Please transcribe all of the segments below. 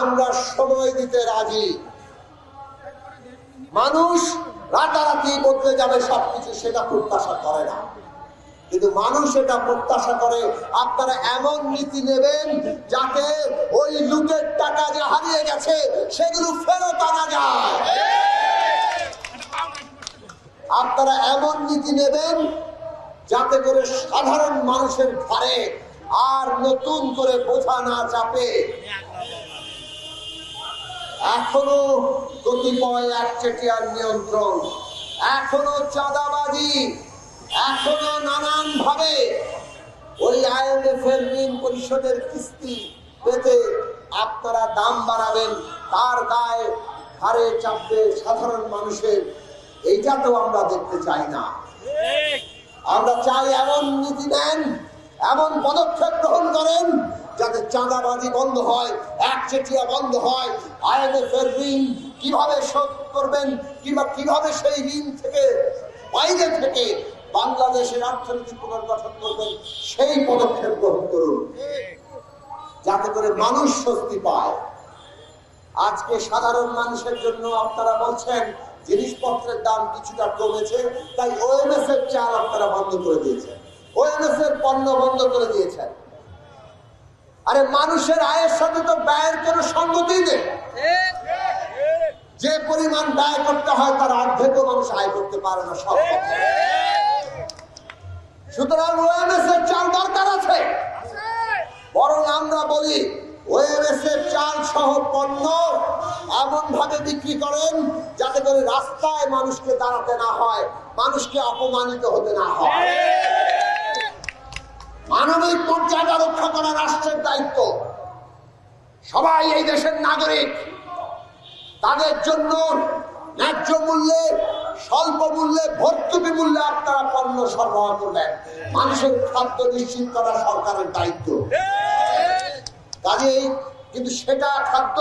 আমরা সময় দিতে রাজি। মানুষ রাতারাতি বদলে যাবে, সবকিছু সেটা প্রত্যাশা করে না। কিন্তু মানুষ এটা প্রত্যাশা করে, আপনারা এমন নীতি নেবেন যাতে ওই লুটের টাকা যে হারিয়ে গেছে, সেগুলো ফেরত আনা যায়। আপনারা এমন নীতি নেবেন যাতে করে সাধারণ মানুষের ঘরে আর নতুন করে বোঝা না চাপে এখনও কতিপয় একচেটিয়ার নিয়ন্ত্রণ এখনও চাঁদাবাজি এখনও নানান ভাবে ওই আইএমএফ এর ঋণ পরিশোধের কিস্তি পেতে আপনারা দাম বাড়াবেন তার গায়ে হারে চাপবে সাধারণ মানুষের। এইটা তো আমরা দেখতে চাই না। আমরা চাই এমন নীতি নেন এমন পদক্ষেপ গ্রহণ করেন যাতে চাঁদাবাজি বন্ধ হয়, একচেটিয়া বন্ধ হয় আইএমএফ এর ঋণ কীভাবে শোধ করবেন কিংবা কীভাবে সেই ঋণ থেকে বাইরে থেকে বাংলাদেশের অর্থনীতি পুনর্গঠন করবেন, সেই পদক্ষেপ গ্রহণ করুন। যাতে করে মানুষ স্বস্তি পায়। আজকে সাধারণ মানুষের জন্য আপনারা বলছেন, জিনিসপত্রের দাম কিছুটা কমেছে, তাই ওএমএস এর চাল আপনারা বন্ধ করে দিয়েছেন। ওএমএস এর পণ্য বন্ধ করে দিয়েছেন। আরে মানুষের আয়ের সাথে তো ব্যয়ের কোনো সঙ্গতি নেই। যে পরিমাণ ব্যয় করতে হয় তার অর্ধেকও মানুষ আয় করতে পারে না সব। সুতরাং চাল দরকার আছে। বরং আমরা বলি চাল সহ পণ্য এমন ভাবে বিক্রি করেন যাতে করে রাস্তায় মানুষকে দাঁড়াতে না হয়, মানুষকে অপমানিত হতে না হয়। মানবিক মর্যাদা রক্ষা করা রাষ্ট্রের দায়িত্ব। সবাই এই দেশের নাগরিক। তাদের জন্য ন্যায্য মূল্যে, স্বল্প মূল্যে, ভর্তুকি মূল্যে আপনারা পণ্য সরবরাহ করবেন। মানুষের খাদ্য নিশ্চিত করা সরকারের দায়িত্ব। কাজেই কিন্তু সেটা খাদ্য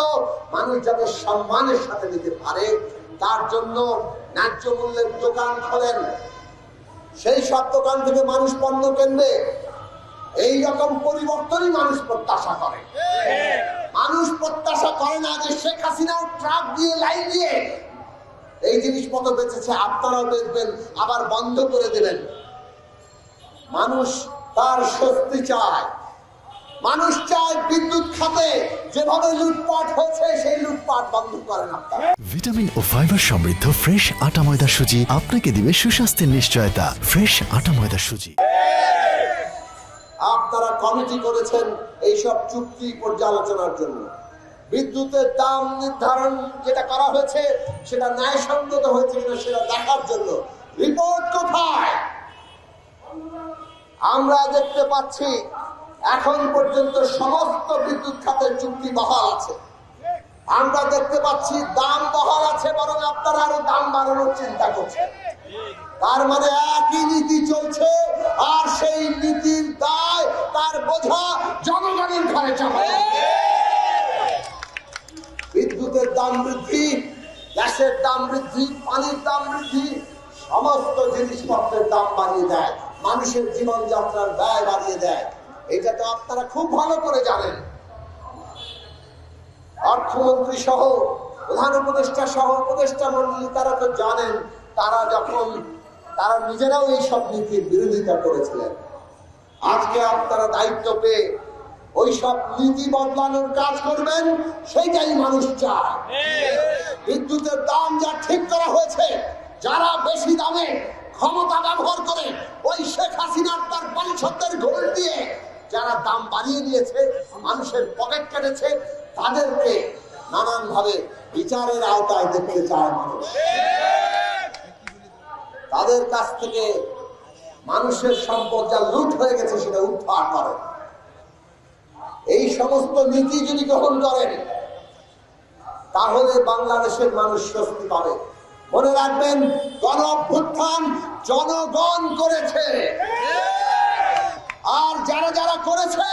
মানুষ যাতে সম্মানের সাথে নিতে পারে, তার জন্য ন্যায্য মূল্যের দোকান খোলেন। সেই সব দোকান থেকে মানুষ পণ্য কিনবে। এই রকম পরিবর্তনই মানুষ প্রত্যাশা করে। মানুষ প্রত্যাশা করে না যে শেখ হাসিনাও ট্রাক দিয়ে লাইন দিয়ে এই জিনিসপত্র বেঁচেছে, আপনারাও বেচবেন, আবার বন্ধ করে দেবেন। মানুষ তার স্বস্তি চায়। মানুষ চায় বিদ্যুৎ খাতে, যেভাবে লুটপাট হয়েছে, সেই লুটপাট বন্ধ করেন আপনারা। ভিটামিন ও ফাইবার সমৃদ্ধ ফ্রেশ আটা ময়দা সুজি আপনাকে দিবে সুস্বাস্থ্যের নিশ্চয়তা। ফ্রেশ আটা ময়দা সুজি। আপনারা কমিটি করেছেন এইসব চুক্তি পর্যালোচনার জন্য। বিদ্যুতের দাম নির্ধারণ যেটা করা হয়েছে, সেটা ন্যায়সঙ্গত হয়েছে কিনা সেটা দেখার জন্য। রিপোর্ট কোথায়? আমরা দেখতে পাচ্ছি, এখন পর্যন্ত সমস্ত বিদ্যুৎ খাতের চুক্তি বহাল আছে। আমরা দেখতে পাচ্ছি, দাম বহাল আছে বরং আপনারা আরও দাম বাড়ানোর চিন্তা করছেন। তার মানে একই নীতি চলছে, আর সেই নীতির দায় তার বোঝা জনগণের ঘরে চাপা বিদ্যুতের দাম বৃদ্ধি, গ্যাসের দাম বৃদ্ধি, পানির দাম বৃদ্ধি, সমস্ত জিনিসপত্রের দাম বাড়িয়ে দেয়, মানুষের জীবনযাত্রার ব্যয় বাড়িয়ে দেয়। এটা তো আপনারা খুব ভালো করে জানেন। অর্থমন্ত্রী সহ, প্রধান উপদেষ্টা সহ, উপদেষ্টা মন্ডলী তারা তো জানেন, তারা যখন তারা নিজেরাও এই সব নীতির বিরোধিতা করেছিলেন। আজকে আপনারা দায়িত্ব পেয়ে ওই সব নীতি বদলানোর কাজ করবেন, সেইটাই মানুষ চায়। বিদ্যুতের দাম যা ঠিক করা হয়েছে, যারা বেশি দামে ক্ষমতা ব্যবহার করে ওই শেখ হাসিনার তার পরিষদের ঘোল দিয়ে যারা দাম বাড়িয়ে দিয়েছে, মানুষের পকেট কেটেছে, তাদেরকে নানান ভাবে বিচারের আওতায় দেখতে চায় মানুষ। তাদের কাছ থেকে মানুষের সম্পদ যা লুট হয়ে গেছে সেটা উদ্ধার করে। এই সমস্ত নীতি যদি গ্রহণ করেন, তাহলে বাংলাদেশের মানুষ স্বস্তি পাবে। মনে রাখবেন, গণ অভ্যুত্থান জনগণ করেছে। আর যারা যারা করেছে,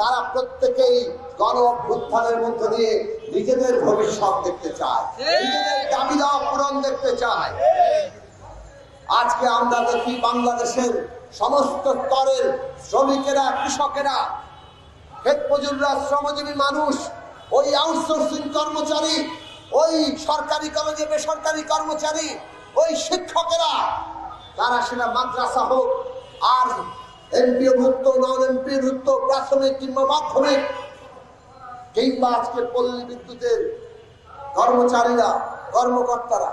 তারা প্রত্যেকেই গণ অভ্যুত্থানের মধ্য দিয়ে নিজেদের ভবিষ্যৎ দেখতে চায়। নিজেদের দাবি দাওয়া পূরণ দেখতে চায়। আজকে আমরা দেখি বাংলাদেশের সমস্ত স্তরের শ্রমিকেরা, কৃষকেরা ক্ষেত মজুররা শ্রমজীবী মানুষ, ওই আউটসোর্সিং কর্মচারী, ওই সরকারি কলেজে বেসরকারি কর্মচারী, ওই শিক্ষকেরা তারা সেটা মাদ্রাসা হোক, আর এমপি ভুক্ত নন এমপি ভুক্ত প্রাথমিক কিংবা মাধ্যমিক, কিংবা আজকে পল্লী বিদ্যুতের কর্মচারীরা, কর্মকর্তারা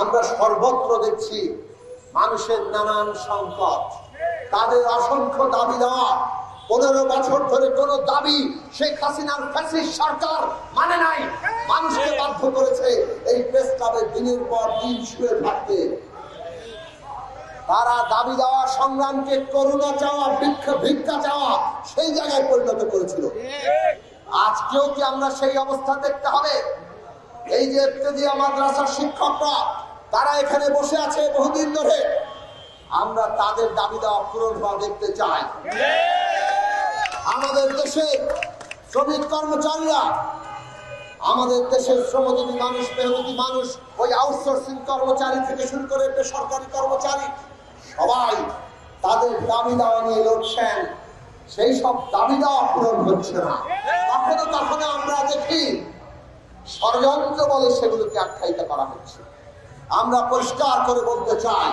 আমরা সর্বত্র দেখছি মানুষের নানান সংকট। তাদের অসংখ্য দাবি দেওয়া পনেরো বছর ধরে কোন দাবি শেখ হাসিনার ফ্যাসিস্ট সরকার মানে নাই। মানুষকে বাধ্য করেছে এই প্রেস ক্লাবে দিনের পর দিন শুয়ে থাকতে। তারা দাবি দেওয়া সংগ্রামকে করুণা চাওয়া, ভিক্ষা ভিক্ষা চাওয়া সেই জায়গায় পরিণত করেছিল। আজকেও কি আমরা সেই অবস্থা দেখতে হবে? এই যে ইফতেদিয়া মাদ্রাসার শিক্ষকরা তারা এখানে বসে আছে বহুদিন ধরে। আমরা তাদের দাবি দেওয়া পূরণ হওয়া দেখতে চাই। আমাদের দেশে শ্রমিক কর্মচারীরা, আমাদের দেশের শ্রমজীবী মানুষ মেহনতি মানুষ, ওই আউটসোর্সিং কর্মচারী থেকে শুরু করে বেসরকারি কর্মচারী, সবাই তাদের দাবি দেওয়া নিয়ে লড়ছেন। সেই সব দাবি দেওয়া পূরণ হচ্ছে না। কখনো কখনো আমরা দেখি, ষড়যন্ত্র বলে সেগুলোকে আখ্যায়িত করা হচ্ছে। আমরা পরিষ্কার করে বলতে চাই,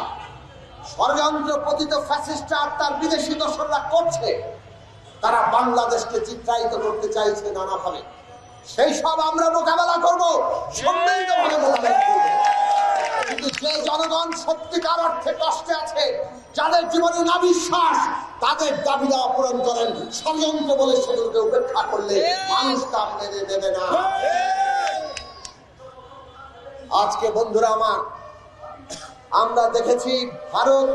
ষড়যন্ত্র পতিত ফ্যাসিস্টরা তার বিদেশি দর্শকরা করছে, তারা বাংলাদেশকে চিত্রায়িত করতে চাইছে নানাভাবে। সেই সব আমরা মোকাবেলা করব, সম্মিলিতভাবে মোকাবেলা করব। কিন্তু যে জনগণ সত্যিকার অর্থে কষ্টে আছে, যাদের জীবনে না বিশ্বাস তাদের দাবি দেওয়া পূরণ করেন ষড়যন্ত্র বলে সেগুলোকে উপেক্ষা করলে মানুষ তা মেনে নেবে না। আজকে বন্ধুরা আমার, আমরা দেখেছি ভারত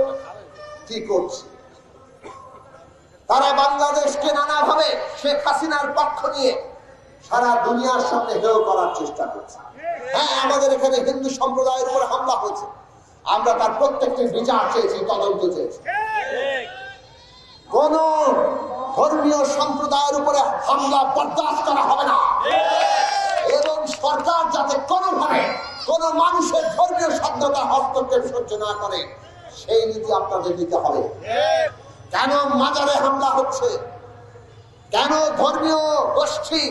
কি করছে। তারা বাংলাদেশকে নানাভাবে শেখ হাসিনার পক্ষ নিয়ে সারা দুনিয়ার সামনে হেয় করার চেষ্টা করছে। হ্যাঁ আমাদের এখানে হিন্দু সম্প্রদায়ের উপর হামলা হয়েছে। আমরা তার প্রত্যেকটি বিচার চেয়েছি, তদন্ত চেয়েছি। কোন ধর্মীয় সম্প্রদায়ের উপরে হামলা বরদাস্ত করা হবে না। সরকার যাতে কোনোভাবে কোন মানুষের ধর্মীয় স্বাধীনতা হস্তক্ষেপ সহ্য না করে, সেই নীতি আপনাদের নিতে হবে। কেন মাজারে হামলা হচ্ছে? কেন ধর্মীয় গোষ্ঠী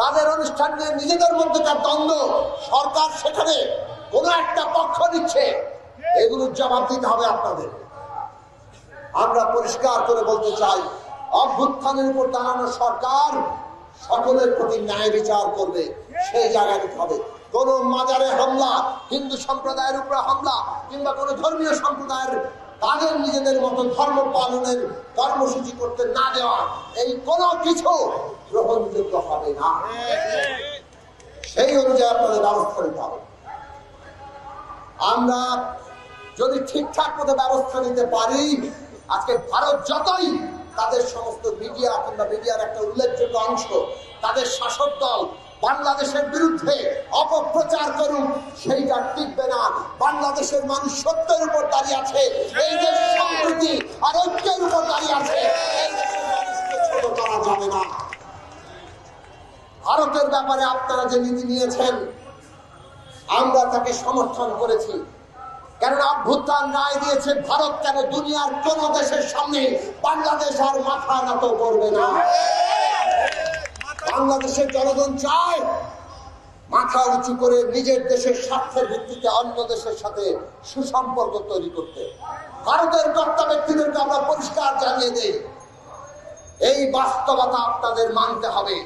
তাদের অনুষ্ঠান নিয়ে নিজেদের মধ্যকার দ্বন্দ্ব? সরকার সেখানে কোনো একটা পক্ষ নিচ্ছে। এগুলোর জবাব দিতে হবে আপনাদের। আমরা পরিষ্কার করে বলতে চাই, অভ্যুত্থানের উপর দাঁড়ানো সরকার সকলের প্রতি ন্যায় বিচার করবে, সেই জায়গায় নিতে হবে। কোন মাজারে হামলা, হিন্দু সম্প্রদায়ের উপরে হামলা, কিংবা কোন ধর্মীয় সম্প্রদায়ের তাদের নিজেদের মতো ধর্ম পালনের কর্মসূচি করতে না দেওয়া, এই কোন কিছু গ্রহণযোগ্য হবে না। সেই অনুযায়ী আপনাদের ব্যবস্থা নিতে হবে। আমরা যদি ঠিকঠাক মতো ব্যবস্থা নিতে পারি, আজকে ভারত যতই তাদের সমস্ত মিডিয়া কিংবা মিডিয়ার একটা উল্লেখযোগ্য অংশ, তাদের শাসক দল বাংলাদেশের বিরুদ্ধে অপপ্রচার করুন সেইটা টিকবে না। বাংলাদেশের মানুষ সত্যের উপর দাঁড়িয়ে আছে, এই দেশ সম্প্রীতি আর ঐক্যের উপর দাঁড়িয়ে আছে ভারতের ব্যাপারে আপনারা যে নীতি নিয়েছেন, আমরা তাকে সমর্থন করেছি। কারণ অভ্যুত্থান রায় দিয়েছে ভারত কেন দুনিয়ার কোন দেশের সামনে বাংলাদেশ আর মাথা নত করবে না? বাংলাদেশের জনগণ চায় মাথা উঁচু করে নিজের দেশের স্বার্থের ভিত্তিতে অন্য দেশের সাথে সুসম্পর্ক তৈরি করতে। ভারতের কর্তা ব্যক্তিদেরকে আমরা পরিষ্কার জানিয়ে দেই, এই বাস্তবতা আপনাদের মানতে হবে।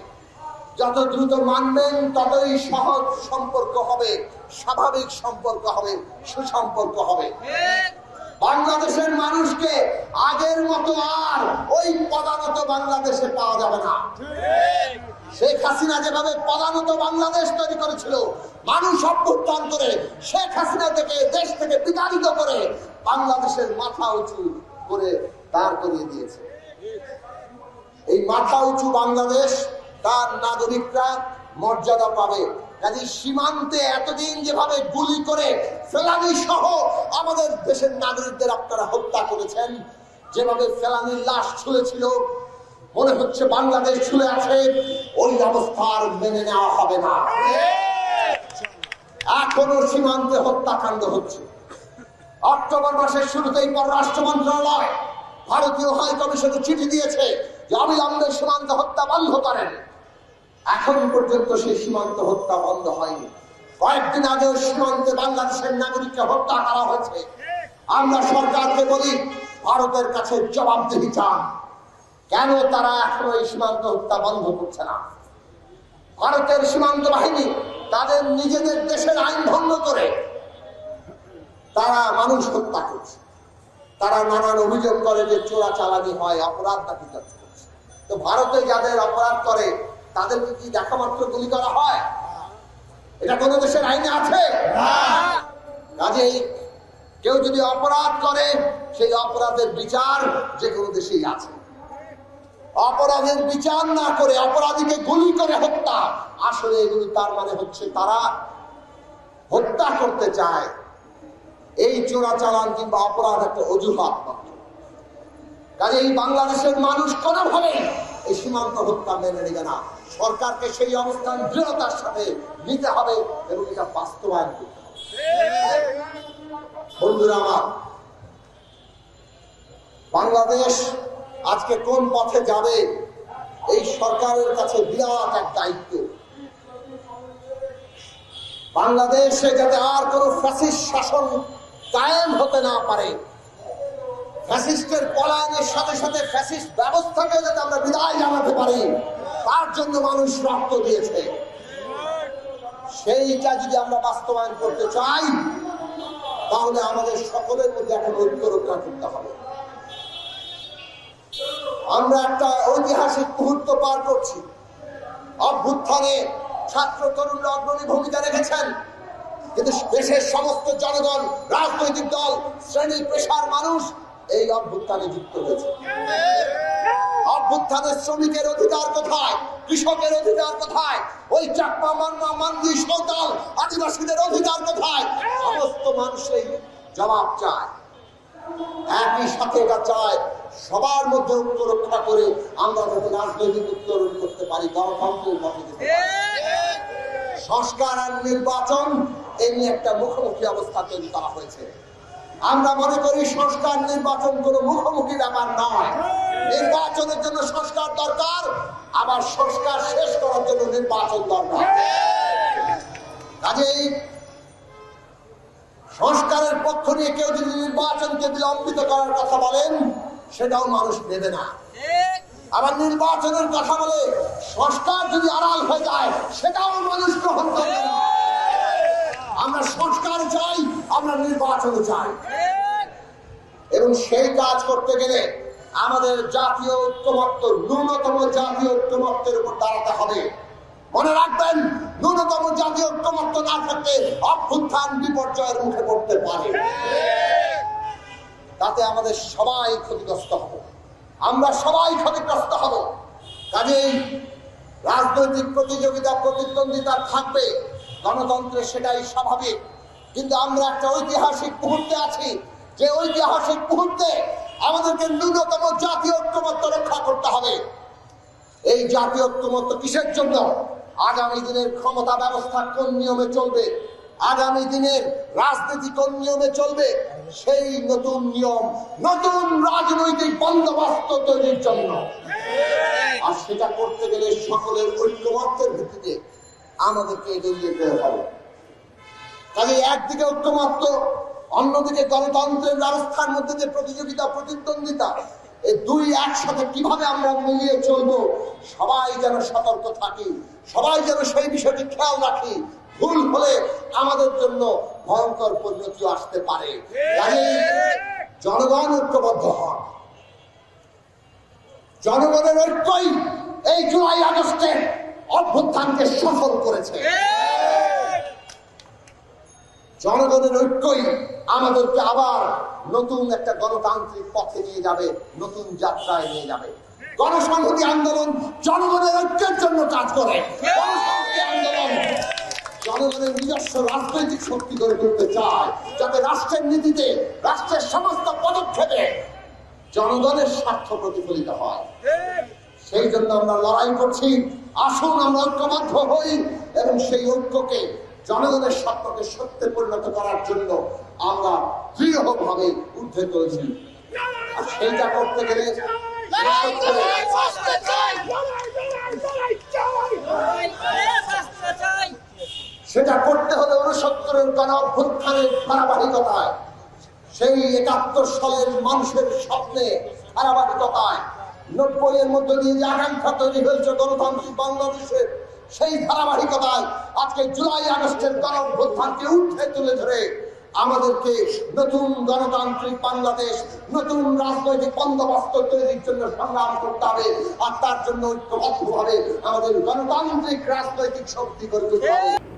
যত দ্রুত মানবেন, ততই সহজ সম্পর্ক হবে, স্বাভাবিক সম্পর্ক হবে, সুসম্পর্ক হবে। বাংলাদেশের মানুষকে আগের মতো আর ওই পদানত বাংলাদেশে পাওয়া যাবে না। শেখ হাসিনা যেভাবে পদানত বাংলাদেশ তৈরি করেছিল, মানুষ অভ্যুত্থান করে শেখ হাসিনা থেকে, দেশ থেকে বিতাড়িত করে বাংলাদেশের মাথা উঁচু করে দাঁড় করিয়ে দিয়েছে। এই মাথা উঁচু বাংলাদেশ তার নাগরিকরা মর্যাদা পাবে। কাজে সীমান্তে এতদিন যেভাবে গুলি করে ফেলানি সহ আমাদের দেশের নাগরিকদের আপনারা হত্যা করেছেন, যেভাবে ফেলানির লাশ ছুলেছিল মনে হচ্ছে বাংলাদেশ ছুলে আছে, ওই অবস্থা আর মেনে নেওয়া হবে না। এখনও সীমান্তে হত্যাকাণ্ড হচ্ছে। অক্টোবর মাসের শুরুতেই পররাষ্ট্র মন্ত্রণালয়, ভারতীয় হাই কমিশনে চিঠি দিয়েছে যে অবিলম্বে সীমান্ত হত্যা বন্ধ করেন। এখন পর্যন্ত সেই সীমান্ত হত্যা বন্ধ হয়নি। কয়েকদিন আগেও সীমান্তে বাংলাদেশের নাগরিককে হত্যা করা হয়েছে। আমরা সরকারকে বলি, ভারতের কাছে জবাবদিহি চান। কেন তারা এখনও এই সীমান্ত হত্যা বন্ধ করছে না? ভারতের সীমান্ত বাহিনী তাদের নিজেদের দেশের আইন ভঙ্গ করে তারা মানুষ হত্যা করছে। তারা নানান অভিযোগ করে যে চোরা চালানি হয়, অপরাধ নাকি করছে। তো ভারতে যাদের অপরাধ করে তাদেরকে কি দেখা মাত্র গুলি করা হয়? এটা কোন দেশের আইনে আছে? কাজেই কেউ যদি অপরাধ করে সেই অপরাধের বিচার যে কোনো দেশেই আছে। অপরাধের বিচার না করে অপরাধীকে গুলি করে হত্যা আসলে এগুলি তার মানে হচ্ছে তারা হত্যা করতে চায়। এই চোরাচালান কিংবা অপরাধ একটা অজুহাত মাত্র। কাজে এই বাংলাদেশের মানুষ কোনোভাবে এই সীমান্ত হত্যা মেনে নেবে না। সরকারকে সেই অবস্থান দৃঢ়তার সাথে নিতে হবে এবং এটা বাস্তবায়ন করতে হবে। বন্ধুরা আমার, বাংলাদেশ আজকে কোন পথে যাবে? এই সরকারের কাছে বিরাট এক দায়িত্ব। বাংলাদেশে যাতে আর কোন ফ্যাসিস্ট শাসন কায়েম হতে না পারে, ফ্যাসিস্টের পলায়নের সাথে সাথে ফ্যাসিস্ট ব্যবস্থাকে যাতে আমরা বিদায় জানাতে পারি তার জন্য মানুষ রক্ত দিয়েছে। সেইটা যদি আমরা বাস্তবায়ন করতে চাই, তাহলে আমাদের সকলের মধ্যে এখন ঐক্য রক্ষা করতে হবে। আমরা একটা ঐতিহাসিক মুহূর্ত পার করছি। অভ্যুত্থানে ছাত্র তরুণরা অগ্রণী ভূমিকা রেখেছেন। কিন্তু দেশের সমস্ত জনগণ, রাজনৈতিক দল শ্রেণি পেশার মানুষ এই অভ্যুত্থানে যুক্ত হয়েছে। অভ্যুত্থানের শ্রমিকের অধিকার কোথায়? কৃষকের অধিকার কোথায়? ওই চাকমা, মান্না মান্দি সাঁওতাল আদিবাসীদের অধিকার কোথায়? সমস্ত মানুষই জবাব চায়। একই সাথে এটা চায়, সবার মধ্যে ঐক্য রক্ষা করে আমরা যাতে রাজনৈতিক উত্তরণ করতে পারি। সংস্কার আর নির্বাচন এই নিয়ে একটা মুখোমুখি অবস্থা তৈরি করা হয়েছে। আমরা মনে করি সংস্কার নির্বাচন কোনো মুখোমুখি ব্যাপার নয়। নির্বাচনের জন্য সংস্কার দরকার আবার সংস্কার শেষ করার জন্য নির্বাচন দরকার। কাজেই সংস্কারের পক্ষ নিয়ে কেউ যদি নির্বাচনকে বিলম্বিত করার কথা বলেন সেটাও মানুষ নেবে না। আবার নির্বাচনের কথা বলে সংস্কার যদি আড়াল হয়ে যায় সেটাও মানুষ গ্রহণ করবে না। আমরা সংস্কার আমরা নির্বাচন চাই এবং সেই কাজ করতে গেলে আমাদের জাতীয় ঐক্যমত্য, ন্যূনতম জাতীয় ঐক্যমত্যের উপর দাঁড়াতে হবে। মনে রাখবেন, ন্যূনতম জাতীয় ঐক্যমত্য না থাকলে অভ্যুত্থান বিপর্যয়ের মুখে পড়তে পারে। তাতে আমাদের সবাই ক্ষতিগ্রস্ত হব। আমরা সবাই ক্ষতিগ্রস্ত হব। কাজেই রাজনৈতিক প্রতিযোগিতা, প্রতিদ্বন্দ্বিতা থাকবে। গণতন্ত্রে সেটাই স্বাভাবিক। কিন্তু আমরা একটা ঐতিহাসিক মুহূর্তে আছি। যে ঐতিহাসিক মুহূর্তে আমাদেরকে ন্যূনতম জাতীয় ঐক্যমত্য রক্ষা করতে হবে। এই জাতীয় ঐক্যমত্য কিসের জন্য? আগামী দিনের ক্ষমতা ব্যবস্থা কোন নিয়মে চলবে? আগামী দিনের রাজনীতি কোন নিয়মে চলবে? সেই নতুন নিয়ম, নতুন রাজনৈতিক বন্দোবস্ত তৈরির জন্য। আর সেটা করতে গেলে সকলের ঐক্যমত্যের ভিত্তিতে আমাদেরকে এগিয়ে যেতে হবে। কাজে একদিকে ঐক্যমত্য, অন্যদিকে গণতন্ত্রের ব্যবস্থার মধ্যে যে প্রতিযোগিতা, প্রতিদ্বন্দ্বিতা এই দুই একসাথে কীভাবে আমরা মিলিয়ে চলবো, সবাই যেন সতর্ক থাকি, সবাই যেন সেই বিষয়টি খেয়াল রাখি। ভুল হলে আমাদের জন্য ভয়ঙ্কর পরিণতি আসতে পারে। জনগণ ঐক্যবদ্ধ হন। জনগণের ঐক্যই এই জুলাই আগস্টে অভ্যুত্থানকে সফল করেছে। জনগণের ঐক্যই আমাদেরকে আবার নতুন একটা গণতান্ত্রিক পথে নিয়ে যাবে, নতুন যাত্রায় নিয়ে যাবে। গণসংহতি আন্দোলন জনগণের ঐক্যের জন্য কাজ করে। আন্দোলন জনগণের নিজস্ব রাজনৈতিক শক্তি গড়ে তুলতে চায়, যাতে রাষ্ট্রের নীতিতে রাষ্ট্রের সমস্ত পদক্ষেপে জনগণের স্বার্থ প্রতিফলিত হয়। সেই জন্য আমরা লড়াই করছি, আসুন আমরা ঐক্যবদ্ধ হই এবং সেই ঐক্যকে জনগণের স্বপ্নকে সত্যে পরিণত করার জন্য আমরা দৃঢ়ভাবে ঊর্ধ্বে করেছি আর সেইটা করতে গেলে। সেটা করতে হলে উনসত্তরের গণ অভ্যুত্থানের ধারাবাহিকতায়, সেই একাত্তর সালের মানুষের স্বপ্নে ধারাবাহিকতায় নব্বই এর মধ্যে দিয়ে যে আকাঙ্ক্ষা তৈরি হয়েছে গণতান্ত্রিক বাংলাদেশের সেই ধারাবাহিকতায় আজকে জুলাই আগস্টের গণ অভ্যুত্থানকে উঠে তুলে ধরে আমাদেরকে নতুন গণতান্ত্রিক বাংলাদেশ, নতুন রাজনৈতিক বন্দোবস্ত তৈরির জন্য সংগ্রাম করতে হবে আর তার জন্য ঐক্যবদ্ধভাবে আমাদের গণতান্ত্রিক রাজনৈতিক শক্তি গড়ে তুলতে হবে।